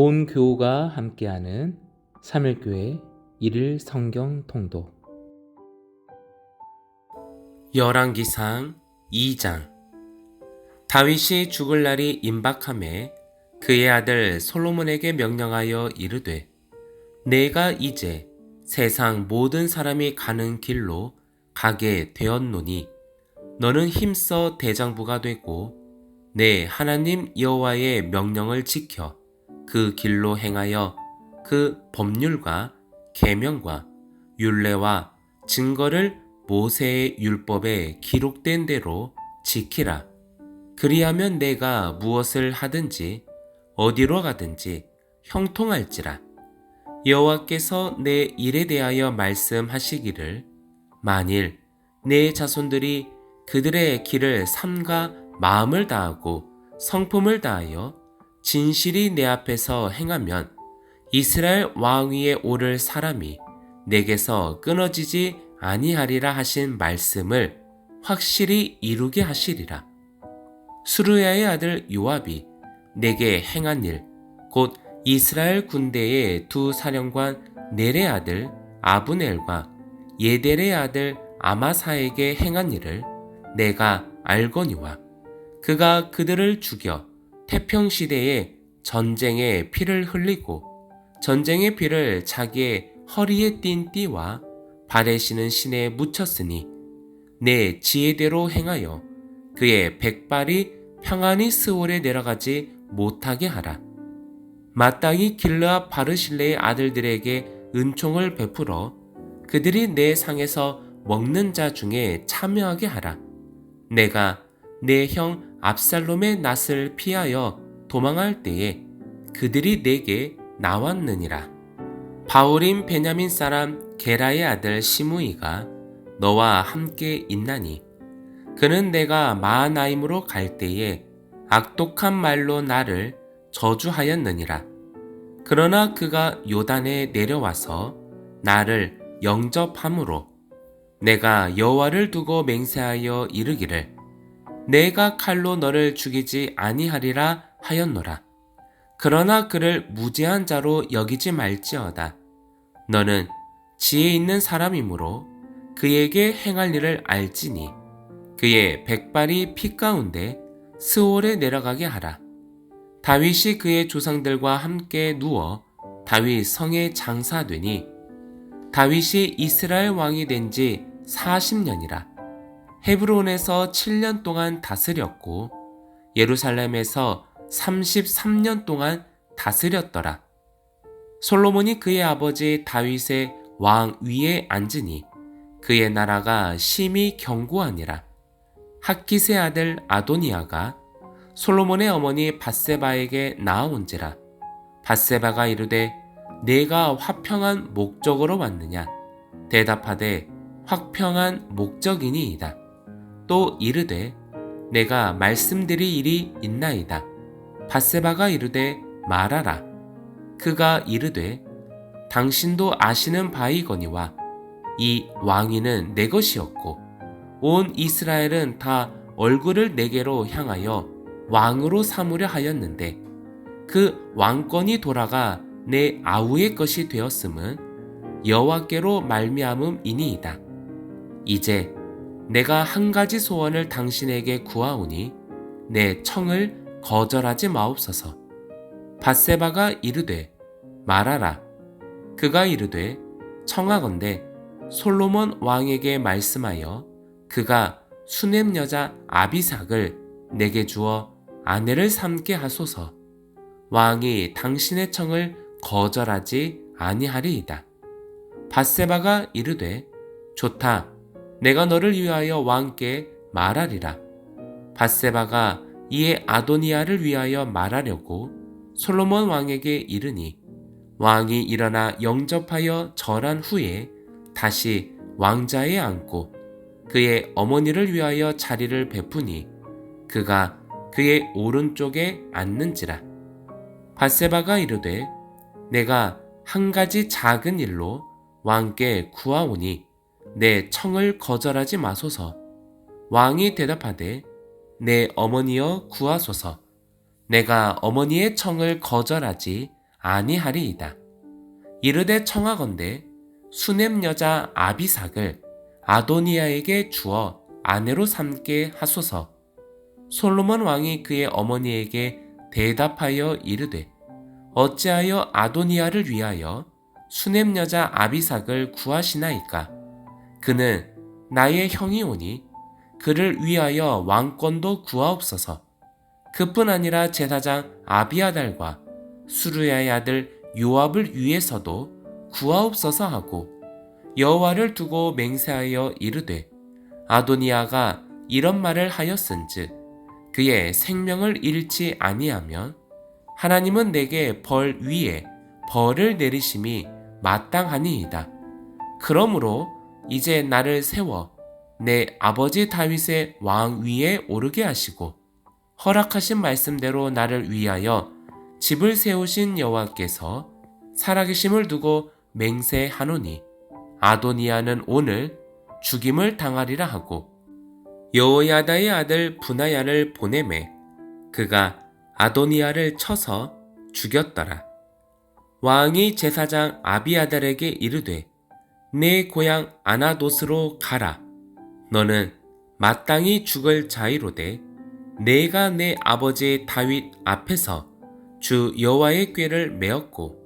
온 교우가 함께하는 3일교회 1일 성경 통독 열왕기상 2장. 다윗이 죽을 날이 임박함에 그의 아들 솔로몬에게 명령하여 이르되 내가 이제 세상 모든 사람이 가는 길로 가게 되었노니 너는 힘써 대장부가 되고 내 하나님 여호와의 명령을 지켜 그 길로 행하여 그 법률과 계명과 율례와 증거를 모세의 율법에 기록된 대로 지키라. 그리하면 내가 무엇을 하든지 어디로 가든지 형통할지라. 여호와께서 내 일에 대하여 말씀하시기를 만일 내 자손들이 그들의 길을 삼가 마음을 다하고 성품을 다하여 진실이 내 앞에서 행하면 이스라엘 왕위에 오를 사람이 내게서 끊어지지 아니하리라 하신 말씀을 확실히 이루게 하시리라. 수르야의 아들 요압이 내게 행한 일, 곧 이스라엘 군대의 두 사령관 넬의 아들 아브넬과 예델의 아들 아마사에게 행한 일을 내가 알거니와 그가 그들을 죽여 태평 시대에 전쟁의 피를 흘리고 전쟁의 피를 자기의 허리에 띤 띠와 발에 신은 신에 묻혔으니 내 지혜대로 행하여 그의 백발이 평안히 스올에 내려가지 못하게 하라. 마땅히 길르아 바르실레의 아들들에게 은총을 베풀어 그들이 내 상에서 먹는 자 중에 참여하게 하라. 내가 내 형 압살롬의 낯을 피하여 도망할 때에 그들이 내게 나왔느니라. 바울인 베냐민 사람 게라의 아들 시므이가 너와 함께 있나니 그는 내가 마하나임으로 갈 때에 악독한 말로 나를 저주하였느니라. 그러나 그가 요단에 내려와서 나를 영접함으로 내가 여호와를 두고 맹세하여 이르기를 내가 칼로 너를 죽이지 아니하리라 하였노라. 그러나 그를 무죄한 자로 여기지 말지어다. 너는 지혜 있는 사람이므로 그에게 행할 일을 알지니 그의 백발이 피 가운데 스올에 내려가게 하라. 다윗이 그의 조상들과 함께 누워 다윗 성에 장사되니 다윗이 이스라엘 왕이 된 지 40년이라. 헤브론에서 7년 동안 다스렸고 예루살렘에서 33년 동안 다스렸더라. 솔로몬이 그의 아버지 다윗의 왕 위에 앉으니 그의 나라가 심히 견고하니라. 학기세 아들 아도니아가 솔로몬의 어머니 바세바에게 나아온지라. 바세바가 이르되 내가 화평한 목적으로 왔느냐? 대답하되 화평한 목적이니이다. 또 이르되 내가 말씀드릴 일이 있나이다. 바세바가 이르되 말하라. 그가 이르되 당신도 아시는 바이거니와 이 왕위는 내 것이었고 온 이스라엘은 다 얼굴을 내게로 향하여 왕으로 삼으려 하였는데 그 왕권이 돌아가 내 아우의 것이 되었음은 여호와께로 말미암음이니이다. 이제 내가 한 가지 소원을 당신에게 구하오니 내 청을 거절하지 마옵소서. 바세바가 이르되 말하라. 그가 이르되 청하건대 솔로몬 왕에게 말씀하여 그가 수넴 여자 아비삭을 내게 주어 아내를 삼게 하소서. 왕이 당신의 청을 거절하지 아니하리이다. 바세바가 이르되 좋다. 내가 너를 위하여 왕께 말하리라. 바세바가 이에 아도니아를 위하여 말하려고 솔로몬 왕에게 이르니 왕이 일어나 영접하여 절한 후에 다시 왕자에 앉고 그의 어머니를 위하여 자리를 베푸니 그가 그의 오른쪽에 앉는지라. 바세바가 이르되 내가 한 가지 작은 일로 왕께 구하오니 내 청을 거절하지 마소서. 왕이 대답하되 내 어머니여 구하소서. 내가 어머니의 청을 거절하지 아니하리이다. 이르되 청하건대 수넴 여자 아비삭을 아도니아에게 주어 아내로 삼게 하소서. 솔로몬 왕이 그의 어머니에게 대답하여 이르되 어찌하여 아도니아를 위하여 수넴 여자 아비삭을 구하시나이까? 그는 나의 형이 오니 그를 위하여 왕권도 구하옵소서. 그뿐 아니라 제사장 아비아달과 수르야의 아들 요압을 위해서도 구하옵소서 하고 여호와를 두고 맹세하여 이르되 아도니아가 이런 말을 하였은즉 그의 생명을 잃지 아니하면 하나님은 내게 벌 위에 벌을 내리심이 마땅하니이다. 그러므로 이제 나를 세워 내 아버지 다윗의 왕 위에 오르게 하시고 허락하신 말씀대로 나를 위하여 집을 세우신 여호와께서 살아계심을 두고 맹세하노니 아도니아는 오늘 죽임을 당하리라 하고 여호야다의 아들 분하야를 보내매 그가 아도니아를 쳐서 죽였더라. 왕이 제사장 아비아달에게 이르되 내 고향 아나도스로 가라. 너는 마땅히 죽을 자이로되 내가 내 아버지 다윗 앞에서 주 여호와의 꾀를 메었고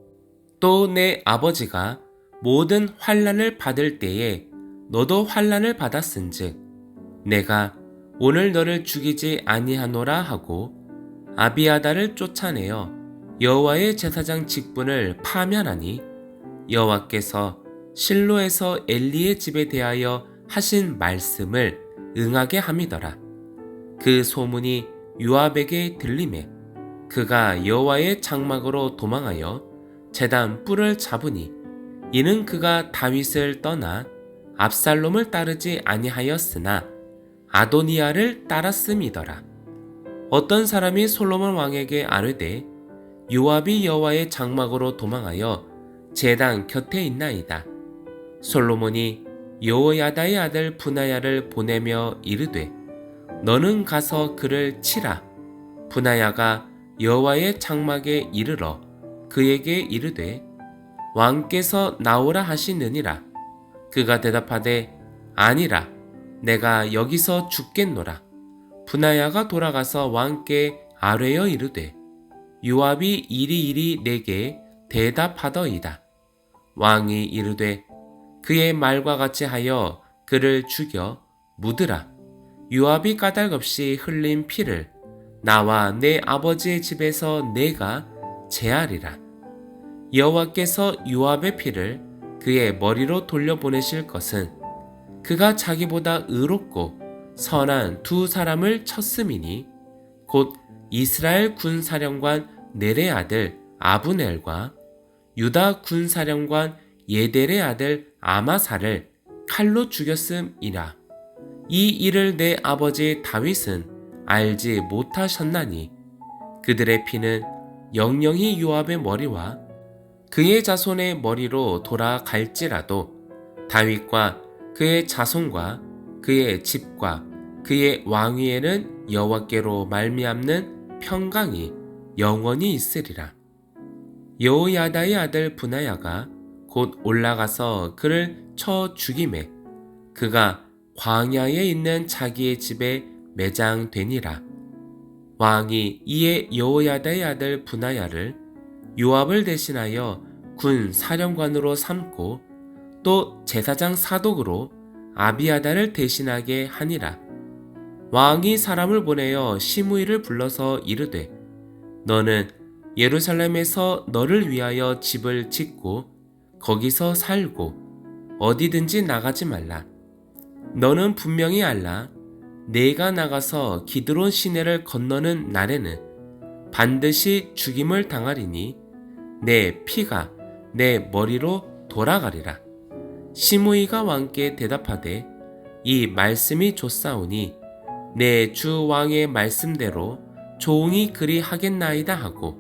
또 내 아버지가 모든 환란을 받을 때에 너도 환란을 받았은즉 내가 오늘 너를 죽이지 아니하노라 하고 아비아다를 쫓아내어 여호와의 제사장 직분을 파면하니 여호와께서 실로에서 엘리의 집에 대하여 하신 말씀을 응하게 함이더라. 그 소문이 요압에게 들림에 그가 여호와의 장막으로 도망하여 제단 뿔을 잡으니 이는 그가 다윗을 떠나 압살롬을 따르지 아니하였으나 아도니아를 따랐음이더라. 어떤 사람이 솔로몬 왕에게 아뢰되 요압이 여호와의 장막으로 도망하여 제단 곁에 있나이다. 솔로몬이 여호야다의 아들 분하야를 보내며 이르되 너는 가서 그를 치라. 분하야가 여호와의 장막에 이르러 그에게 이르되 왕께서 나오라 하시느니라. 그가 대답하되 아니라 내가 여기서 죽겠노라. 분하야가 돌아가서 왕께 아뢰어 이르되 요압이 이리이리 내게 대답하더이다. 왕이 이르되 그의 말과 같이 하여 그를 죽여 묻으라. 요압이 까닭없이 흘린 피를 나와 내 아버지의 집에서 내가 제하리라. 여호와께서 요압의 피를 그의 머리로 돌려보내실 것은 그가 자기보다 의롭고 선한 두 사람을 쳤음이니 곧 이스라엘 군사령관 넬의 아들 아브넬과 유다 군사령관 예델의 아들 아마사를 칼로 죽였음이라. 이 일을 내 아버지 다윗은 알지 못하셨나니 그들의 피는 영영이 요압의 머리와 그의 자손의 머리로 돌아갈지라도 다윗과 그의 자손과 그의 집과 그의 왕위에는 여호와께로 말미암는 평강이 영원히 있으리라. 여호야다의 아들 분하야가 곧 올라가서 그를 쳐 죽임에 그가 광야에 있는 자기의 집에 매장되니라. 왕이 이에 여호야다의 아들 분하야를 요압을 대신하여 군 사령관으로 삼고 또 제사장 사독으로 아비아다를 대신하게 하니라. 왕이 사람을 보내어 시므이를 불러서 이르되 너는 예루살렘에서 너를 위하여 집을 짓고 거기서 살고 어디든지 나가지 말라. 너는 분명히 알라. 내가 나가서 기드론 시내를 건너는 날에는 반드시 죽임을 당하리니 내 피가 내 머리로 돌아가리라. 시므이가 왕께 대답하되 이 말씀이 좋사오니 내 주 왕의 말씀대로 종이 그리 하겠나이다 하고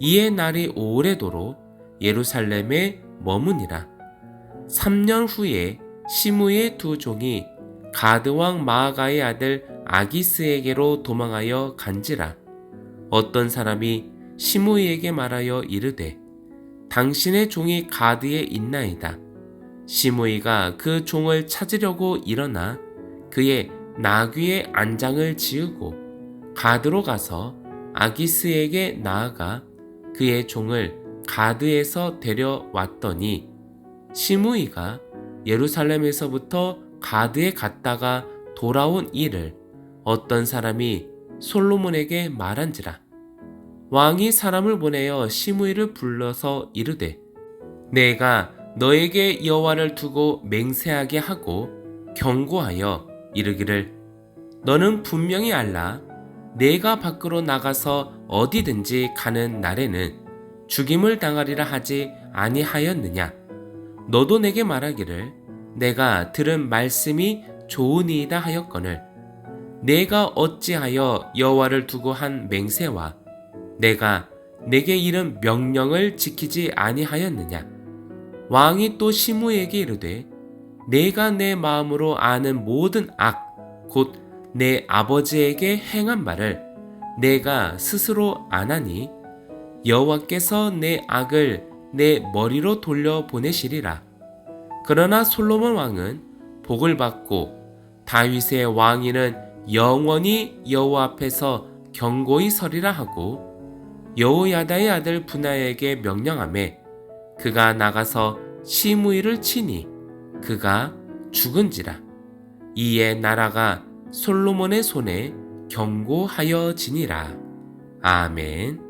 이에 날이 오래도록 예루살렘에 머무니라. 3년 후에 시므의 두 종이 가드 왕 마아가의 아들 아기스에게로 도망하여 간지라. 어떤 사람이 시므이에게 말하여 이르되 당신의 종이 가드에 있나이다. 시므이가 그 종을 찾으려고 일어나 그의 나귀의 안장을 지우고 가드로 가서 아기스에게 나아가 그의 종을 가드에서 데려왔더니 시므이가 예루살렘에서부터 가드에 갔다가 돌아온 일을 어떤 사람이 솔로몬에게 말한지라. 왕이 사람을 보내어 시므이를 불러서 이르되 내가 너에게 여호와를 두고 맹세하게 하고 경고하여 이르기를 너는 분명히 알라. 내가 밖으로 나가서 어디든지 가는 날에는 죽임을 당하리라 하지 아니하였느냐? 너도 내게 말하기를 내가 들은 말씀이 좋으니이다 하였거늘. 내가 어찌하여 여호와를 두고 한 맹세와 내가 내게 이른 명령을 지키지 아니하였느냐? 왕이 또 시므에게 이르되 내가 내 마음으로 아는 모든 악 곧 내 아버지에게 행한 말을 내가 스스로 안 하니 여호와께서 내 악을 내 머리로 돌려 보내시리라. 그러나 솔로몬 왕은 복을 받고 다윗의 왕위는 영원히 여호와 앞에서 경고히 서리라 하고 여호야다의 아들 분하에게 명령하매 그가 나가서 시므이를 치니 그가 죽은지라. 이에 나라가 솔로몬의 손에 경고하여지니라. 아멘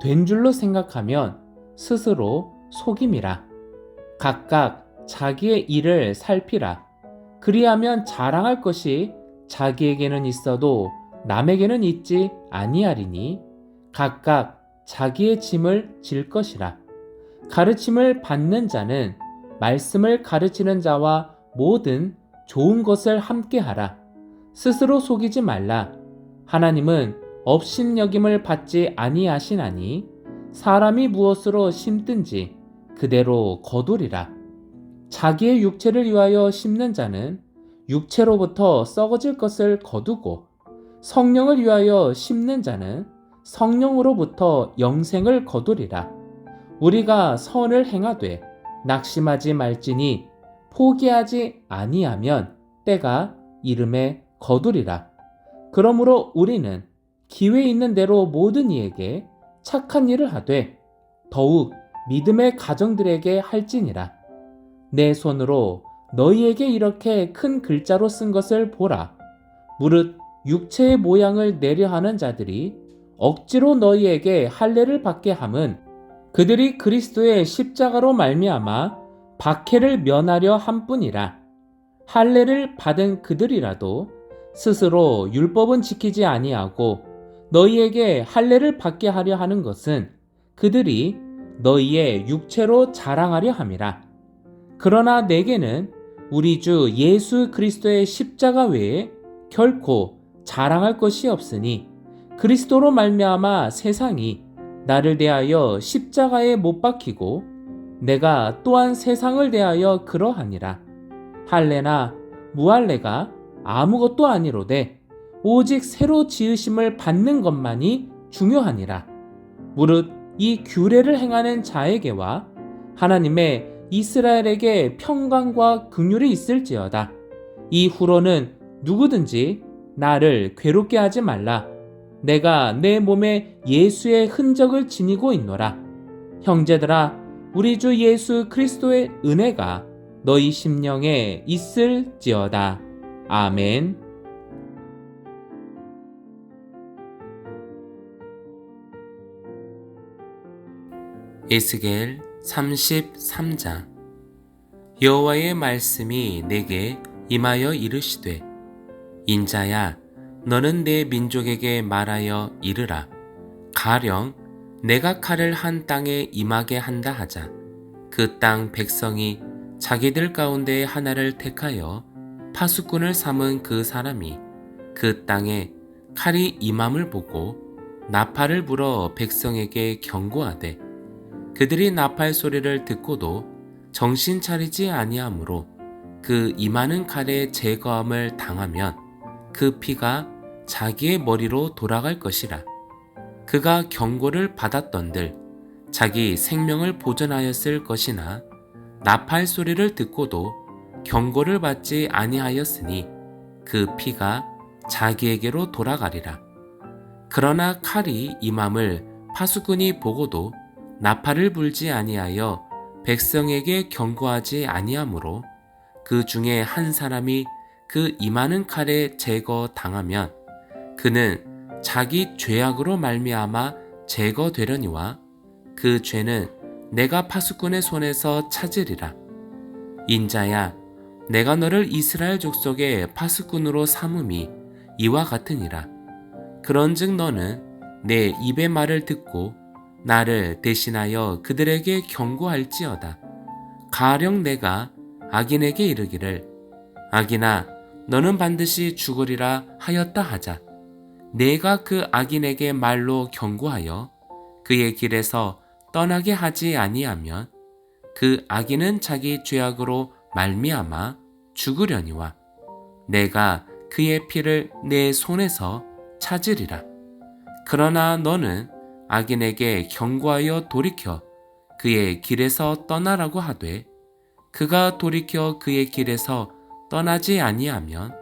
된 줄로 생각하면 스스로 속임이라. 각각 자기의 일을 살피라. 그리하면 자랑할 것이 자기에게는 있어도 남에게는 있지 아니하리니 각각 자기의 짐을 질 것이라. 가르침을 받는 자는 말씀을 가르치는 자와 모든 좋은 것을 함께 하라. 스스로 속이지 말라. 하나님은 업신여김을 받지 아니하시나니 사람이 무엇으로 심든지 그대로 거두리라. 자기의 육체를 위하여 심는 자는 육체로부터 썩어질 것을 거두고 성령을 위하여 심는 자는 성령으로부터 영생을 거두리라. 우리가 선을 행하되 낙심하지 말지니 포기하지 아니하면 때가 이름에 거두리라. 그러므로 우리는 기회 있는 대로 모든 이에게 착한 일을 하되 더욱 믿음의 가정들에게 할지니라. 내 손으로 너희에게 이렇게 큰 글자로 쓴 것을 보라. 무릇 육체의 모양을 내려 하는 자들이 억지로 너희에게 할례를 받게 함은 그들이 그리스도의 십자가로 말미암아 박해를 면하려 함뿐이라. 할례를 받은 그들이라도 스스로 율법은 지키지 아니하고 너희에게 할례를 받게 하려 하는 것은 그들이 너희의 육체로 자랑하려 함이라. 그러나 내게는 우리 주 예수 그리스도의 십자가 외에 결코 자랑할 것이 없으니 그리스도로 말미암아 세상이 나를 대하여 십자가에 못 박히고 내가 또한 세상을 대하여 그러하니라. 할례나 무할례가 아무것도 아니로되 오직 새로 지으심을 받는 것만이 중요하니라. 무릇 이 규례를 행하는 자에게와 하나님의 이스라엘에게 평강과 긍휼이 있을지어다. 이후로는 누구든지 나를 괴롭게 하지 말라. 내가 내 몸에 예수의 흔적을 지니고 있노라. 형제들아, 우리 주 예수 그리스도의 은혜가 너희 심령에 있을지어다. 아멘. 에스겔 33장. 여호와의 말씀이 내게 임하여 이르시되 인자야 너는 내 민족에게 말하여 이르라. 가령 내가 칼을 한 땅에 임하게 한다 하자. 그 땅 백성이 자기들 가운데 하나를 택하여 파수꾼을 삼은 그 사람이 그 땅에 칼이 임함을 보고 나팔을 불어 백성에게 경고하되 그들이 나팔 소리를 듣고도 정신 차리지 아니하므로 그 임하는 칼의 제거함을 당하면 그 피가 자기의 머리로 돌아갈 것이라. 그가 경고를 받았던들 자기 생명을 보존하였을 것이나 나팔 소리를 듣고도 경고를 받지 아니하였으니 그 피가 자기에게로 돌아가리라. 그러나 칼이 임함을 파수꾼이 보고도 나팔을 불지 아니하여 백성에게 경고하지 아니하므로 그 중에 한 사람이 그 임하는 칼에 제거 당하면 그는 자기 죄악으로 말미암아 제거되려니와 그 죄는 내가 파수꾼의 손에서 찾으리라. 인자야 내가 너를 이스라엘 족속의 파수꾼으로 삼음이 이와 같으니라. 그런즉 너는 내 입의 말을 듣고 나를 대신하여 그들에게 경고할지어다. 가령 내가 악인에게 이르기를 악인아 너는 반드시 죽으리라 하였다 하자. 내가 그 악인에게 말로 경고하여 그의 길에서 떠나게 하지 아니하면 그 악인은 자기 죄악으로 말미암아 죽으려니와 내가 그의 피를 내 손에서 찾으리라. 그러나 너는 악인에게 경고하여 돌이켜 그의 길에서 떠나라고 하되 그가 돌이켜 그의 길에서 떠나지 아니하면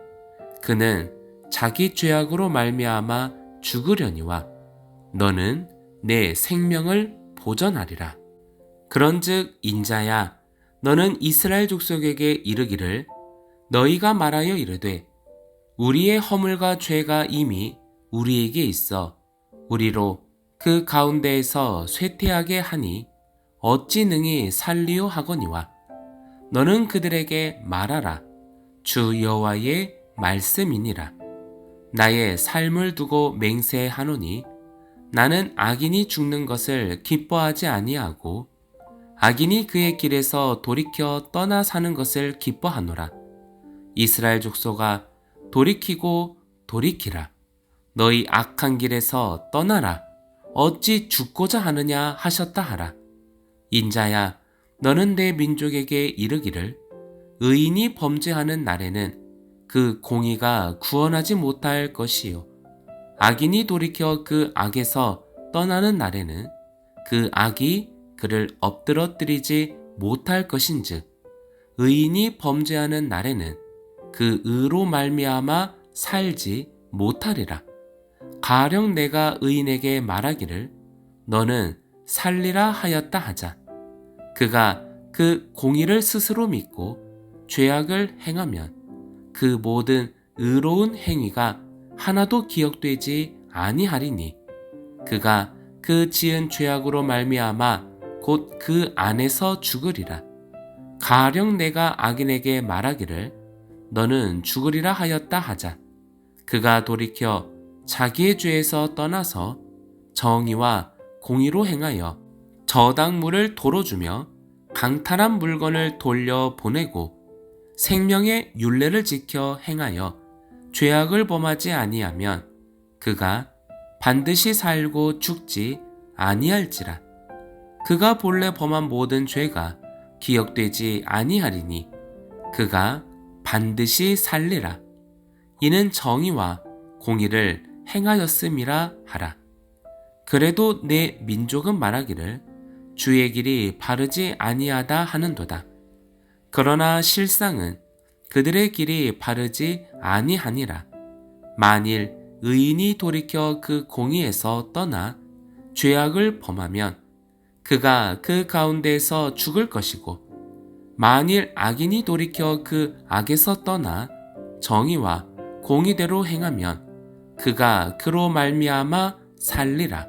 그는 자기 죄악으로 말미암아 죽으려니와 너는 내 생명을 보전하리라. 그런즉 인자야 너는 이스라엘 족속에게 이르기를 너희가 말하여 이르되 우리의 허물과 죄가 이미 우리에게 있어 우리로 그 가운데에서 쇠퇴하게 하니 어찌 능히 살리오 하거니와 너는 그들에게 말하라. 주 여호와의 말씀이니라. 나의 삶을 두고 맹세하노니 나는 악인이 죽는 것을 기뻐하지 아니하고 악인이 그의 길에서 돌이켜 떠나 사는 것을 기뻐하노라. 이스라엘 족속아 돌이키고 돌이키라. 너희 악한 길에서 떠나라 어찌 죽고자 하느냐 하셨다 하라. 인자야, 너는 내 민족에게 이르기를 의인이 범죄하는 날에는 그 공의가 구원하지 못할 것이요. 악인이 돌이켜 그 악에서 떠나는 날에는 그 악이 그를 엎드러뜨리지 못할 것인즉 의인이 범죄하는 날에는 그 의로 말미암아 살지 못하리라. 가령 내가 의인에게 말하기를 너는 살리라 하였다 하자. 그가 그 공의를 스스로 믿고 죄악을 행하면 그 모든 의로운 행위가 하나도 기억되지 아니하리니 그가 그 지은 죄악으로 말미암아 곧 그 안에서 죽으리라. 가령 내가 악인에게 말하기를 너는 죽으리라 하였다 하자. 그가 돌이켜 자기의 죄에서 떠나서 정의와 공의로 행하여 저당물을 도로 주며 강탈한 물건을 돌려 보내고 생명의 윤례를 지켜 행하여 죄악을 범하지 아니하면 그가 반드시 살고 죽지 아니할지라. 그가 본래 범한 모든 죄가 기억되지 아니하리니 그가 반드시 살리라. 이는 정의와 공의를 행하였음이라 하라. 그래도 내 민족은 말하기를 주의 길이 바르지 아니하다 하는도다. 그러나 실상은 그들의 길이 바르지 아니하니라. 만일 의인이 돌이켜 그 공의에서 떠나 죄악을 범하면 그가 그 가운데에서 죽을 것이고 만일 악인이 돌이켜 그 악에서 떠나 정의와 공의대로 행하면 그가 그로 말미암아 살리라.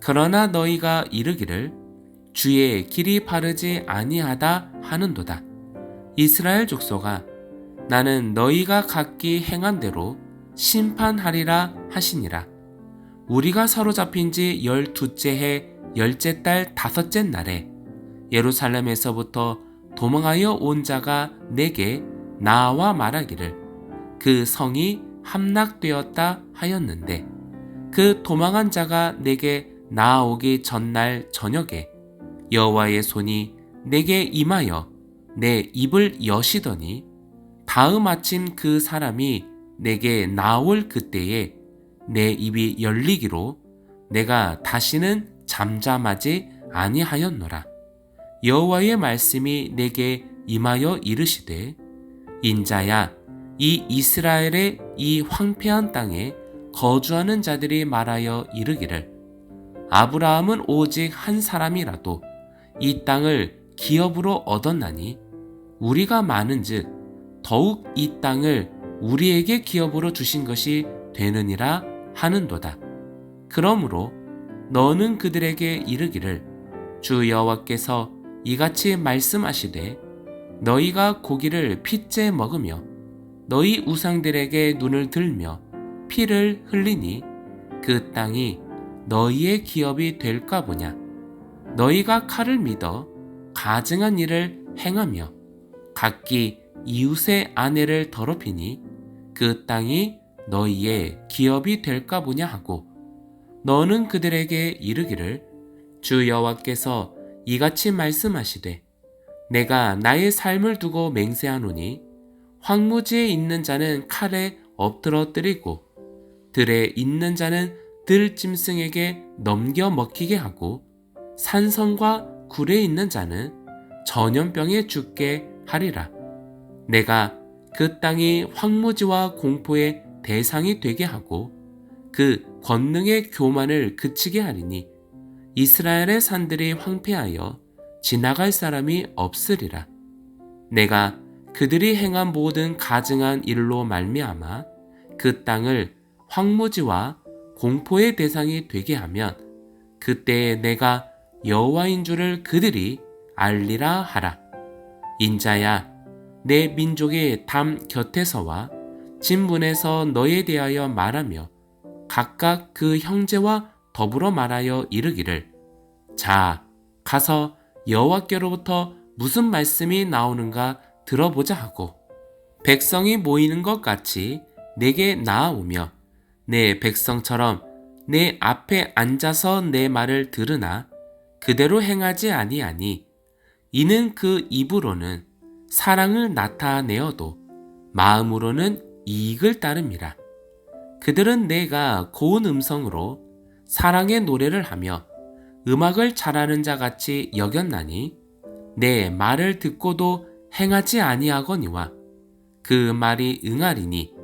그러나 너희가 이르기를 주의 길이 바르지 아니하다 하는도다. 이스라엘 족속아 나는 너희가 각기 행한 대로 심판하리라 하시니라. 우리가 사로잡힌 지 열두째 해 열째 달 다섯째 날에 예루살렘에서부터 도망하여 온 자가 내게 나와 말하기를 그 성이 함락되었다 하였는데 그 도망한 자가 내게 나아오기 전날 저녁에 여호와의 손이 내게 임하여 내 입을 여시더니 다음 아침 그 사람이 내게 나올 그때에 내 입이 열리기로 내가 다시는 잠잠하지 아니하였노라. 여호와의 말씀이 내게 임하여 이르시되 인자야 이 이스라엘의 이 황폐한 땅에 거주하는 자들이 말하여 이르기를 아브라함은 오직 한 사람이라도 이 땅을 기업으로 얻었나니 우리가 많은즉 더욱 이 땅을 우리에게 기업으로 주신 것이 되느니라 하는도다. 그러므로 너는 그들에게 이르기를 주 여호와께서 이같이 말씀하시되 너희가 고기를 핏째 먹으며 너희 우상들에게 눈을 들며 피를 흘리니 그 땅이 너희의 기업이 될까 보냐? 너희가 칼을 믿어 가증한 일을 행하며 각기 이웃의 아내를 더럽히니 그 땅이 너희의 기업이 될까 보냐 하고 너는 그들에게 이르기를 주 여호와께서 이같이 말씀하시되 내가 나의 삶을 두고 맹세하노니 황무지에 있는 자는 칼에 엎드러뜨리고 들에 있는 자는 들짐승에게 넘겨 먹히게 하고 산성과 굴에 있는 자는 전염병에 죽게 하리라. 내가 그 땅이 황무지와 공포의 대상이 되게 하고 그 권능의 교만을 그치게 하리니 이스라엘의 산들이 황폐하여 지나갈 사람이 없으리라. 내가 그들이 행한 모든 가증한 일로 말미암아 그 땅을 황무지와 공포의 대상이 되게 하면 그때에 내가 여호와인 줄을 그들이 알리라 하라. 인자야, 내 민족의 담 곁에서와 진문에서 너에 대하여 말하며 각각 그 형제와 더불어 말하여 이르기를 자 가서 여호와께로부터 무슨 말씀이 나오는가 들어보자 하고 백성이 모이는 것 같이 내게 나아오며 내 백성처럼 내 앞에 앉아서 내 말을 들으나 그대로 행하지 아니하니 이는 그 입으로는 사랑을 나타내어도 마음으로는 이익을 따름이라. 그들은 내가 고운 음성으로 사랑의 노래를 하며 음악을 잘하는 자 같이 여겼나니 내 말을 듣고도 행하지 아니하거니와 그 말이 응하리니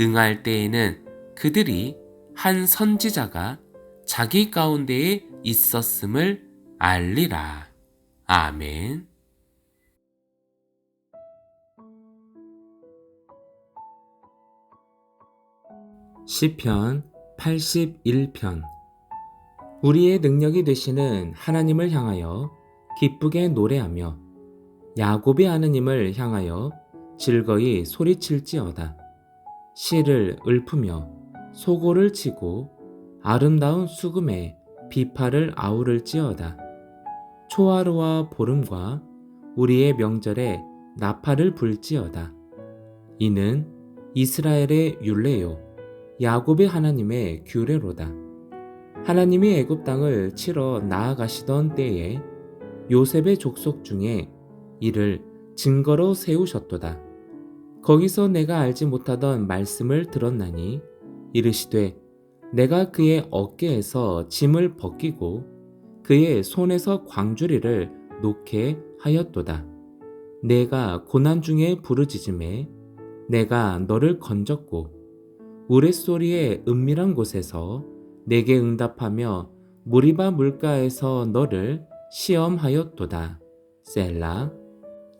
응할 때에는 그들이 한 선지자가 자기 가운데에 있었음을 알리라. 아멘. 시편 81편 우리의 능력이 되시는 하나님을 향하여 기쁘게 노래하며 야곱의 하느님을 향하여 즐거이 소리칠지어다. 씨를 읊으며 소고를 치고 아름다운 수금에 비파를 아우를지어다. 초하루와 보름과 우리의 명절에 나팔을 불지어다. 이는 이스라엘의 율례요 야곱의 하나님의 규례로다. 하나님이 애굽 땅을 치러 나아가시던 때에 요셉의 족속 중에 이를 증거로 세우셨도다. 거기서 내가 알지 못하던 말씀을 들었나니 이르시되 내가 그의 어깨에서 짐을 벗기고 그의 손에서 광주리를 놓게 하였도다. 내가 고난 중에 부르짖음에 내가 너를 건졌고 우레소리의 은밀한 곳에서 내게 응답하며 무리바 물가에서 너를 시험하였도다. 셀라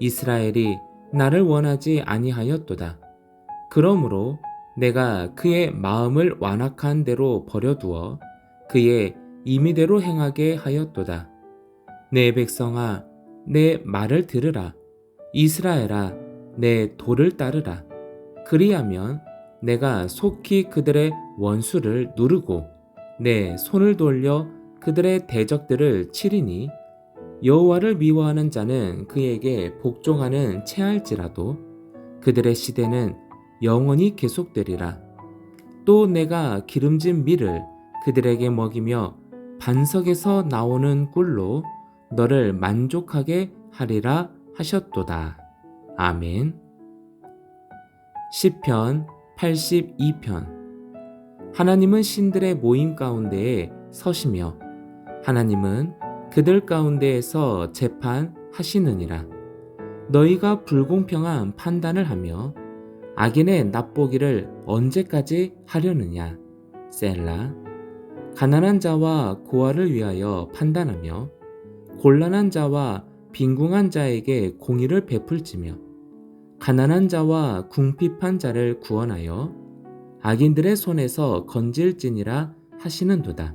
이스라엘이 나를 원하지 아니하였도다. 그러므로 내가 그의 마음을 완악한 대로 버려두어 그의 임의대로 행하게 하였도다. 내 백성아, 내 말을 들으라. 이스라엘아, 내 도를 따르라. 그리하면 내가 속히 그들의 원수를 누르고 내 손을 돌려 그들의 대적들을 치리니 여호와를 미워하는 자는 그에게 복종하는 채할지라도 그들의 시대는 영원히 계속되리라. 또 내가 기름진 밀을 그들에게 먹이며 반석에서 나오는 꿀로 너를 만족하게 하리라 하셨도다. 아멘. 시편 82편 하나님은 신들의 모임 가운데에 서시며 하나님은 그들 가운데에서 재판하시느니라. 너희가 불공평한 판단을 하며 악인의 납보기를 언제까지 하려느냐? 셀라. 가난한 자와 고아를 위하여 판단하며 곤란한 자와 빈궁한 자에게 공의를 베풀지며 가난한 자와 궁핍한 자를 구원하여 악인들의 손에서 건질지니라 하시는도다.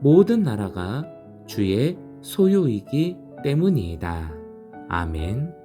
모든 나라가 주의 소유이기 때문이다. 아멘.